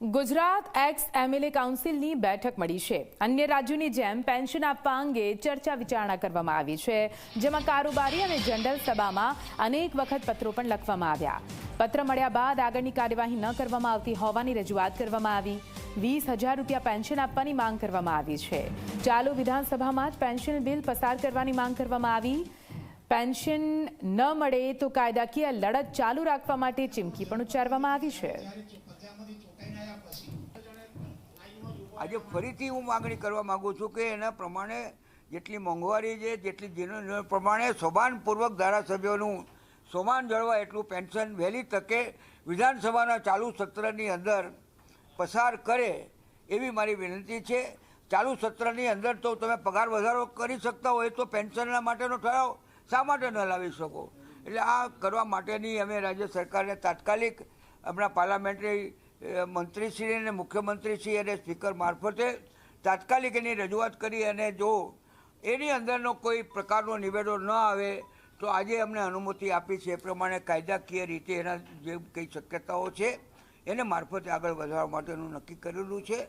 Gujarat x MLA કાઉન્સિલની બેઠક મળી છે. અન્ય રાજ્યોની જેમ પેન્શન આપવા અંગે ચર્ચા વિચારણા કરવામાં આવી છે. જેમાં કારોબારી અને જનરલ સભામાં અનેક વખત પત્રો પણ લખવામાં આવ્યા. પત્ર મળ્યા બાદ આગળની કાર્યવાહી ન કરવામાં આવતી હોવાની રજૂઆત કરવામાં આવી. વીસ હજાર રૂપિયા પેન્શન આપવાની માંગ કરવામાં આવી છે. ચાલુ વિધાનસભામાં જ પેન્શન બિલ પસાર કરવાની માંગ કરવામાં આવી. પેન્શન ન મળે તો કાયદાકીય લડત ચાલુ રાખવા માટે ચીમકી પણ ઉચ્ચારવામાં આવી છે. આજે ફરીથી હું માગણી કરવા માગું છું કે એના પ્રમાણે જેટલી મોંઘવારી છે, જેટલી જેનું પ્રમાણે સોમાનપૂર્વક ધારાસભ્યોનું સોમાન જળવાય એટલું પેન્શન વહેલી તકે વિધાનસભાના ચાલુ સત્રની અંદર પસાર કરે એવી મારી વિનંતી છે. ચાલુ સત્રની અંદર તો તમે પગાર વધારો કરી શકતા હોય તો પેન્શનના માટેનો ઠરાવ શા માટે ન લાવી શકો? એટલે આ કરવા માટેની અમે રાજ્ય સરકારને તાત્કાલિક હમણાં પાર્લામેન્ટરી મંત્રીશ્રી અને મુખ્યમંત્રીશ્રી અને સ્પીકર મારફતે તાત્કાલિક એની રજૂઆત કરી અને જો એની અંદરનો કોઈ પ્રકારનો નિવેડો ન આવે, તો આજે અમને અનુમતિ આપી છે. એ પ્રમાણે કાયદાકીય રીતે એના જે કંઈ શક્યતાઓ છે, એને મારફતે આગળ વધારવા માટેનું નક્કી કરેલું છે.